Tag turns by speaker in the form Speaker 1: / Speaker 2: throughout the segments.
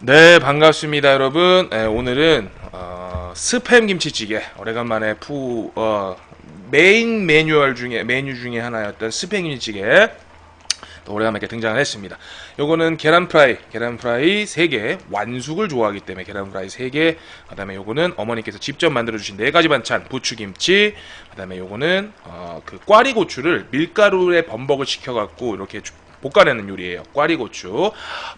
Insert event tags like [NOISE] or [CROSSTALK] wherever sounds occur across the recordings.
Speaker 1: 네 반갑습니다 여러분. 네, 오늘은 어, 스팸 김치찌개 오래간만에 푸 어, 메인 매뉴얼 중에 메뉴 중에 하나였던 스팸 김치찌개. 또 오래간만에 등장을 했습니다. 요거는 계란 프라이 계란 프라이 3개 완숙을 좋아하기 때문에 계란 프라이 3개 그다음에 요거는 어머니께서 직접 만들어 주신 네 가지 반찬 부추김치 그다음에 요거는 어, 그 꽈리 고추를 밀가루에 범벅을 시켜 갖고 이렇게 주- 볶아내는 요리예요. 꽈리고추.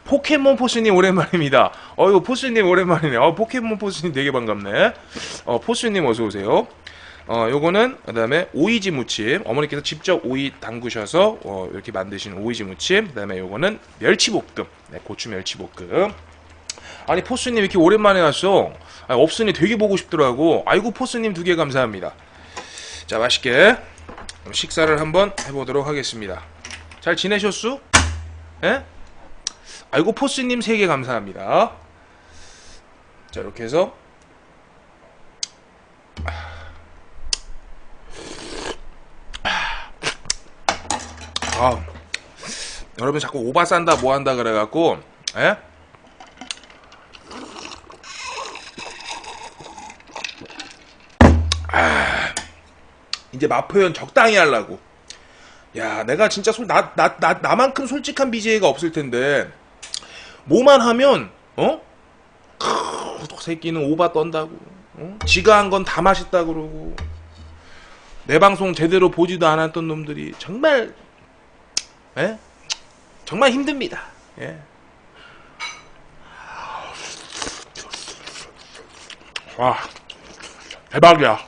Speaker 1: 포켓몬 포스님 오랜만입니다. 어, 이거 포스님 오랜만이네. 어, 포켓몬 포스님 되게 반갑네. 어, 포스님 어서 오세요. 어, 요거는 그다음에 오이지 무침. 어머니께서 직접 오이 담그셔서 어, 이렇게 만드신 오이지 무침. 그다음에 요거는 멸치볶음. 네, 고추 멸치볶음. 아니 포스님 이렇게 오랜만에 왔어. 아니, 없으니 되게 보고 싶더라고. 아이고 포스님 두 개 감사합니다. 자 맛있게 식사를 한번 해보도록 하겠습니다. 잘 지내셨수? 예? 아이고 포스님 세개 감사합니다. 자 이렇게 해서 아 여러분 자꾸 오바 산다 뭐 한다 그래갖고 예? 아, 이제 맛 표현 적당히 하려고. 야, 내가 진짜 솔, 나, 나, 나, 나만큼 솔직한 BJ가 없을 텐데, 뭐만 하면, 어? 크, 저 새끼는 오바 떤다고. 어? 지가 한 건 다 맛있다 그러고. 내 방송 제대로 보지도 않았던 놈들이 정말, 예? 정말 힘듭니다. 예. 와, 대박이야.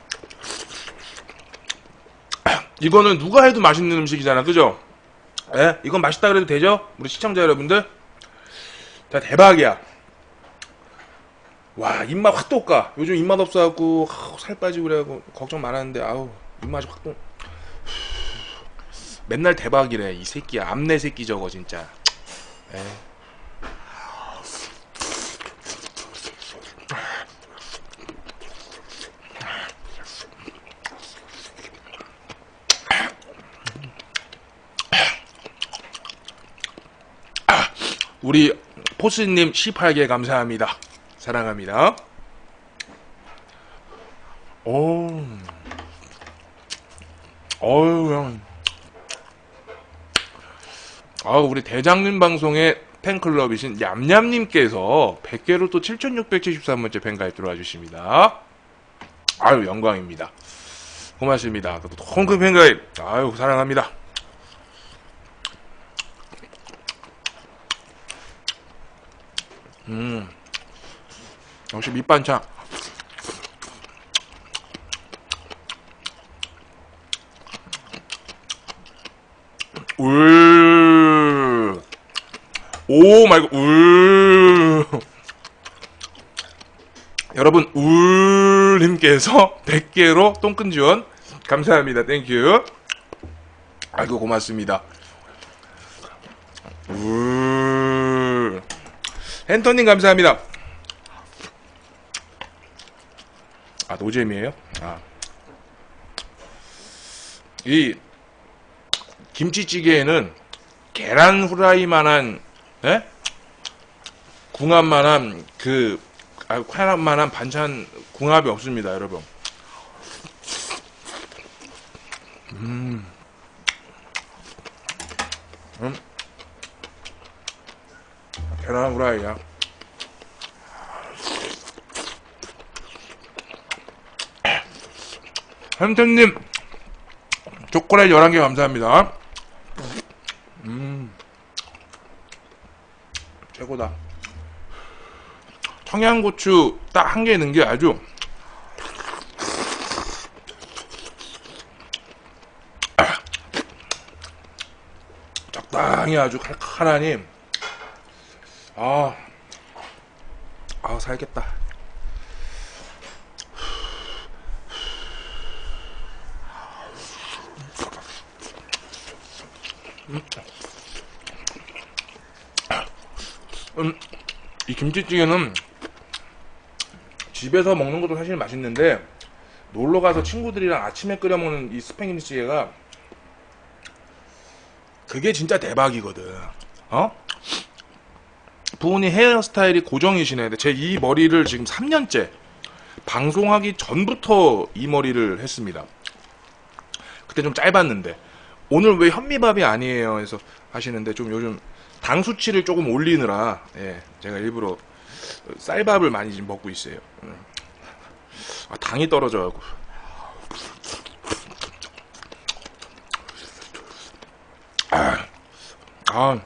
Speaker 1: 이거는 누가 해도 맛있는 음식이잖아, 그죠? 예? 이건 맛있다 그래도 되죠? 우리 시청자 여러분들? 자, 대박이야. 와, 입맛 확 돋가. 요즘 입맛 없어갖고, 살 빠지고 그래갖고, 걱정 많았는데, 아우, 입맛이 확 돋. [SIGHS] 맨날 대박이래, 이 새끼야. 암내 새끼 저거, 진짜. 예. 우리 포스님 18개 감사합니다. 사랑합니다. 오, 어유 형. 아, 우리 대장님 방송의 팬클럽이신 얌얌님께서 100개로 또 7673번째 팬가입 들어와 주십니다. 아유, 영광입니다. 고맙습니다. 또 홍콩 팬가입. 아유, 사랑합니다. 음. 역시 밑반찬. 울. 오 말고 울. 여러분 울님께서 [LAUGHS] 100개로 똥끈 지원 감사합니다. 땡큐. 아이고 고맙습니다. 울. 헨터님 감사합니다. 아 노잼이에요? 아. 이 김치찌개에는 계란 후라이만한 예? 궁합만한 그 아, 화합만한 반찬 궁합이 없습니다, 여러분. 음. 음. 계란 후라이야. 햄템님 초콜릿 11개 감사합니다. 음. 최고다. 청양고추 딱 한 개 넣은 게 아주 적당히 아주 칼칼하니 아, 아 살겠다. 음, 이 김치찌개는 집에서 먹는 것도 사실 맛있는데 놀러 가서 친구들이랑 아침에 끓여 먹는 이 스팸 김치찌개가 그게 진짜 대박이거든. 어? 부모님 헤어스타일이 고정이시네. 제 이 머리를 지금 3년째 방송하기 전부터 이 머리를 했습니다. 그때 좀 짧았는데 오늘 왜 현미밥이 아니에요? 해서 하시는데 좀 요즘 당 수치를 조금 올리느라 예, 제가 일부러 쌀밥을 많이 지금 먹고 있어요. 음. 아, 당이 떨어져가고. 아, 아,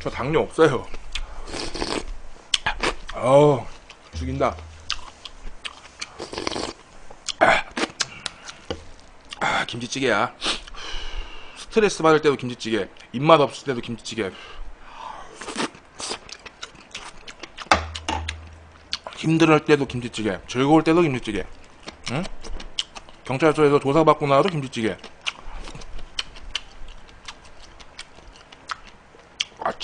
Speaker 1: 저 당뇨 없어요. 어우, 죽인다. 아, 김치찌개야. 스트레스 받을 때도 김치찌개, 입맛 없을 때도 김치찌개. 힘들 때도 김치찌개, 즐거울 때도 김치찌개. 응? 경찰서에서 조사받고 나와도 김치찌개.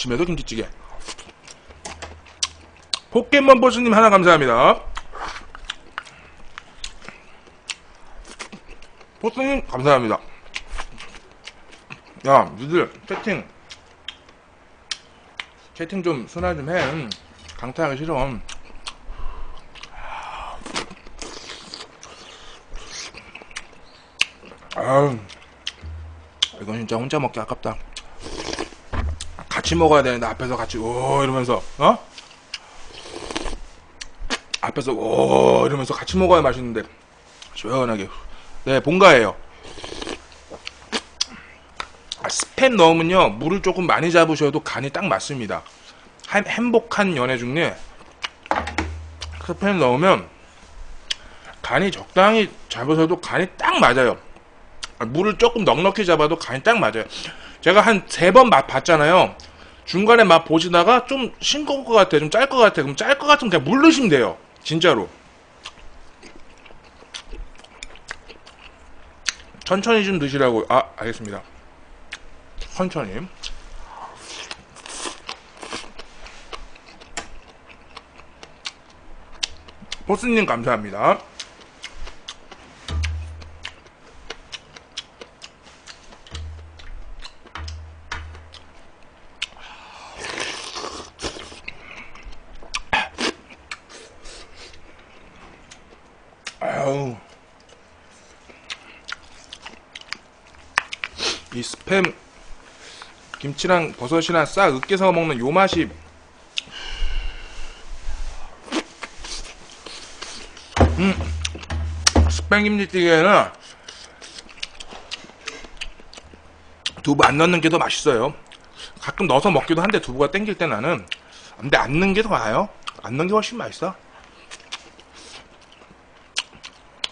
Speaker 1: 아침에도 김치찌개. 포켓몬 버스님 하나 감사합니다. 포스님 감사합니다. 야, 니들 채팅 채팅 좀 순화 좀 해. 응. 강타하기 싫어. 아유, 이건 진짜 혼자 먹기 아깝다. 같이 먹어야 되는데 앞에서 같이 오 이러면서 어? 앞에서 오 이러면서 같이 먹어야 맛있는데 시원하게. 네 본가예요. 아, 스팸 넣으면요 물을 조금 많이 잡으셔도 간이 딱 맞습니다. 한, 행복한 연애 중에 스팸 넣으면 간이 적당히 잡으셔도 간이 딱 맞아요. 아, 물을 조금 넉넉히 잡아도 간이 딱 맞아요. 제가 한 세 번 맛 봤잖아요. 중간에 맛 보시다가 좀 싱거울 것 같아, 좀 짤 것 같아. 그럼 짤 것 같으면 그냥 물 넣으시면 돼요. 진짜로. 천천히 좀 드시라고. 아, 알겠습니다. 천천히. 보스님 감사합니다. 김치랑 버섯이랑 싹 으깨서 먹는 요 맛이 음 스팸 김치찌개는 두부 안 넣는 게 더 맛있어요 가끔 넣어서 먹기도 한데 두부가 땡길 때 나는 근데 안 넣는 게 더 나아요 안 넣는 게 훨씬 맛있어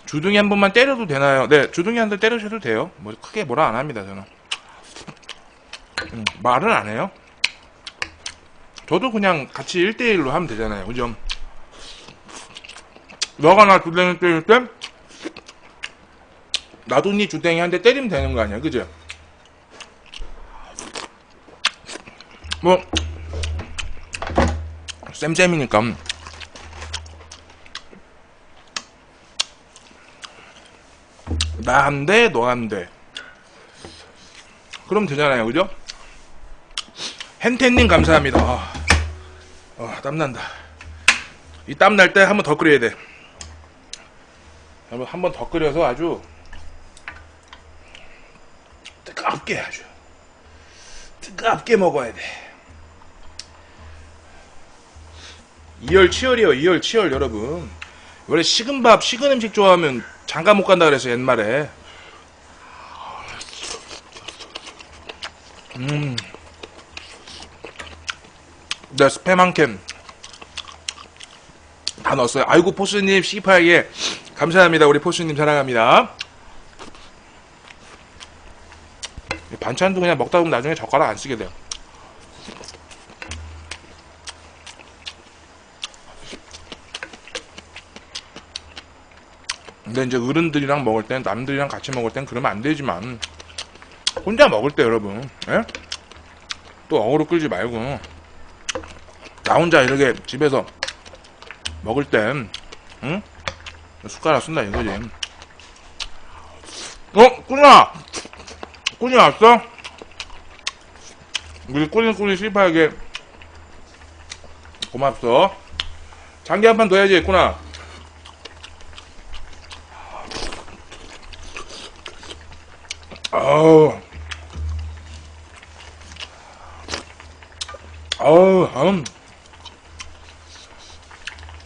Speaker 1: 주둥이 한 번만 때려도 되나요? 네, 주둥이 한 대 때리셔도 돼요. 뭐 크게 뭐라 안 합니다, 저는. 음, 말은 안 해요. 저도 그냥 같이 1대1로 하면 되잖아요. 그죠? 너가 나 주댕이 때릴 때 나도 니 주댕이 한 대 때리면 되는 거 아니야, 그죠? 뭐 쌤쌤이니까 나 한 대, 너 한 대. 그럼 되잖아요, 그죠? 헨텐님 감사합니다. 아, 아, 땀난다. 이 땀 날 때 한 번 더 끓여야 돼. 여러분, 한 번 더 끓여서 아주 뜨겁게 아주 뜨겁게 먹어야 돼. 이열치열이에요, 이열치열, 여러분. 원래 식은 밥, 식은 음식 좋아하면 장가 못 간다 그래서 옛말에. 음. 네, 스팸 한 캔. 다 넣었어요. 아이고, 포스님, 씨파에게 감사합니다. 우리 포스님 사랑합니다. 반찬도 그냥 먹다 보면 나중에 젓가락 안 쓰게 돼요. 근데 이제 어른들이랑 먹을 땐 남들이랑 같이 먹을 땐 그러면 안 되지만 혼자 먹을 때 여러분 예? 또 어그로 끌지 말고 나 혼자 이렇게 집에서 먹을 땐 응? 숟가락 쓴다 이거지 어, 꾸냐! 꾸니 왔어? 우리 꾸니 실파에게 고맙소. 장기 한 판 더 해야지, 꾸나. 아우. 아우, 음.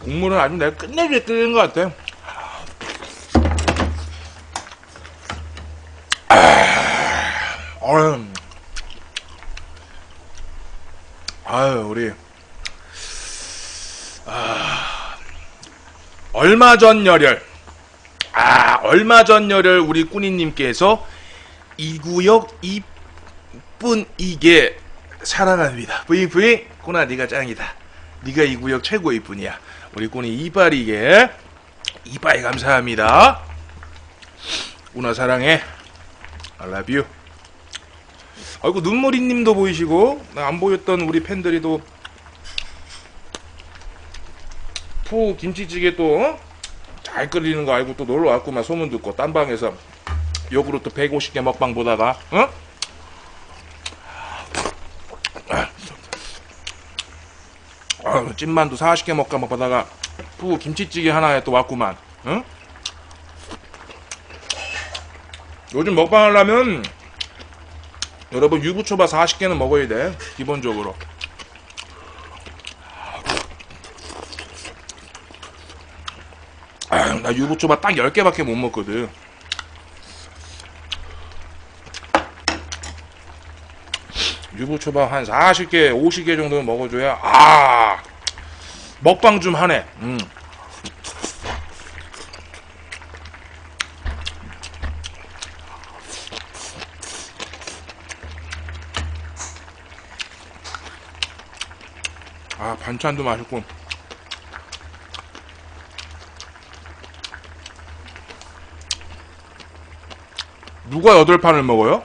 Speaker 1: 국물은 아주 내가 끝내주게 끓이는 것 같아. 아유, 아유, 우리. 아, 얼마 전 열혈. 아, 얼마 전 열혈 우리 꾸니님께서 이 구역 이쁜 이게 사랑합니다. 부잉 꾸나 네가 짱이다. 네가 이 구역 최고 이쁜이야. 우리 꾸니 이빨이게 이빨 감사합니다. 꾸나 사랑해. I love you. 아이고 눈물이님도 보이시고 나안 보였던 우리 팬들이 또푸 김치찌개 또 잘 끓이는 거 알고 또 놀러 왔구만 소문 듣고 딴 방에서 욕으로 또 150개 먹방 보다가 어? 찐만두 40개 먹가 먹다가 푸 김치찌개 하나에 또 왔구만. 응? 요즘 먹방 하려면 여러분 유부초밥 40개는 먹어야 돼 기본적으로. 아유, 나 유부초밥 딱 10개밖에 못 먹거든. 유부초밥 한 40개 50개 정도는 먹어줘야 아 먹방 좀 하네 음. 아 반찬도 맛있고 누가 여덟 판을 먹어요?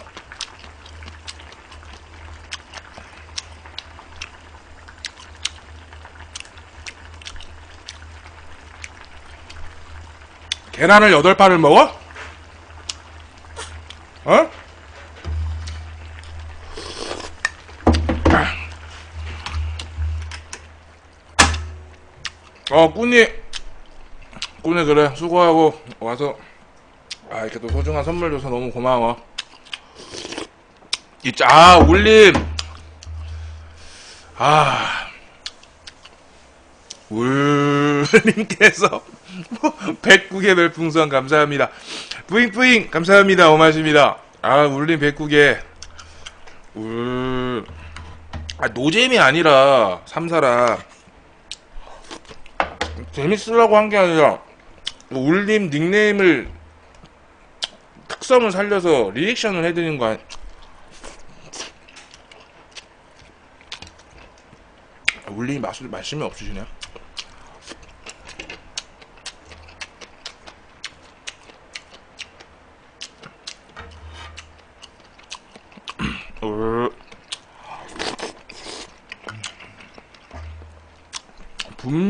Speaker 1: 계란을 여덟 판을 먹어? 어? 어, 꾸니, 꾸니 그래 수고하고 와서 아 이렇게 또 소중한 선물 줘서 너무 고마워. 이자 아, 울림 아 울 님께서 109개 별풍선 감사합니다. 뿌잉뿌잉 감사합니다. 오마십니다. 아 울림 109개 울 아, 노잼이 아니라 삼사라 재밌으려고 한 게 아니라 울림 닉네임을 특성을 살려서 리액션을 해드리는 거 아니... 아, 울림이 말씀이 없으시네요. 어,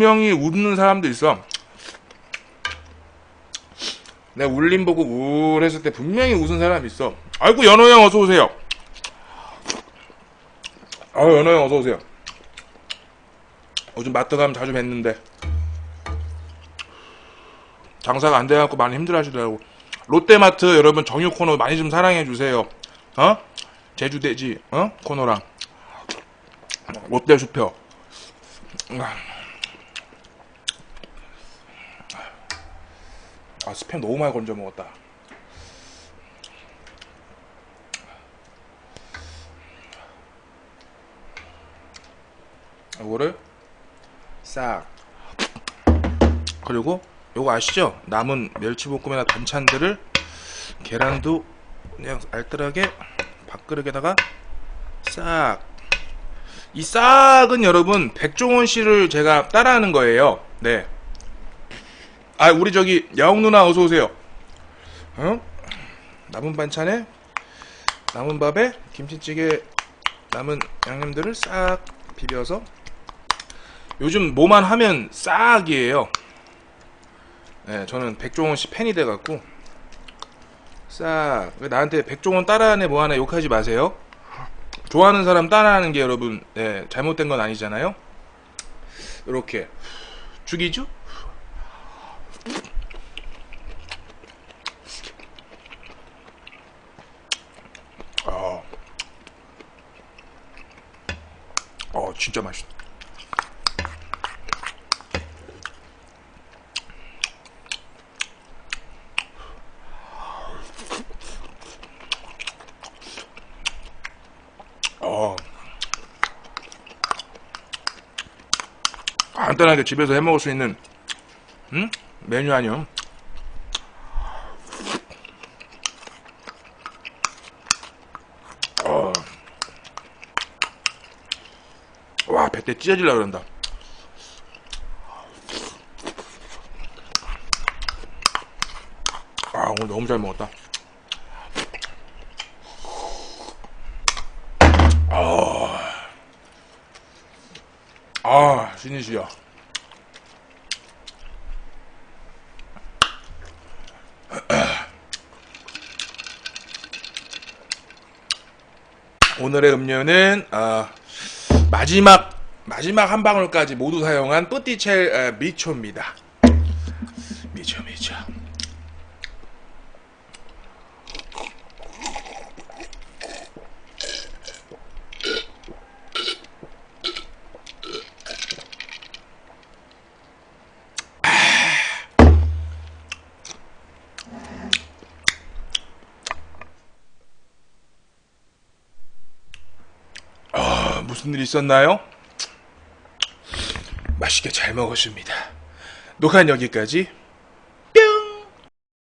Speaker 1: 분명히 웃는 사람도 있어. 내가 울림 보고 우울했을 때 분명히 웃은 사람이 있어. 아이고 연호 형 어서 오세요. 아 연호 형 어서 오세요. 요즘 마트 가면 자주 뵀는데 장사가 안 돼갖고 많이 힘들어하시더라고. 롯데마트 여러분 정유 코너 많이 좀 사랑해 주세요. 어? 제주돼지 어 코너랑 롯데 수표. 아 스팸 너무 많이 건져 먹었다. 이거를 싹 그리고 요거 아시죠? 남은 멸치볶음이나 반찬들을 계란도 그냥 알뜰하게 밥그릇에다가 싹. 이 싹은 여러분 백종원 씨를 제가 따라하는 거예요. 네. 아 우리 저기 야옹 누나 어서 오세요. 어? 남은 반찬에 남은 밥에 김치찌개 남은 양념들을 싹 비벼서 요즘 뭐만 하면 싹이에요. 네, 저는 백종원 씨 팬이 돼갖고 싹 나한테 백종원 따라하네 뭐하네 욕하지 마세요. 좋아하는 사람 따라하는 게 여러분 예, 잘못된 건 아니잖아요. 이렇게 죽이죠? 아, 어 진짜 맛있다. 어. 간단하게 집에서 해 먹을 수 있는 음? 메뉴 아니요. 어. 와, 배때 찢어질라 그런다. 아, 오늘 너무 잘 먹었다. 아, 신이시여. 오늘의 음료는 아, 마지막 마지막 한 방울까지 모두 사용한 뿌띠첼 아, 미초입니다. 미초 미초. 아, 무슨 일 있었나요? 잘 먹었습니다. 녹화는 여기까지.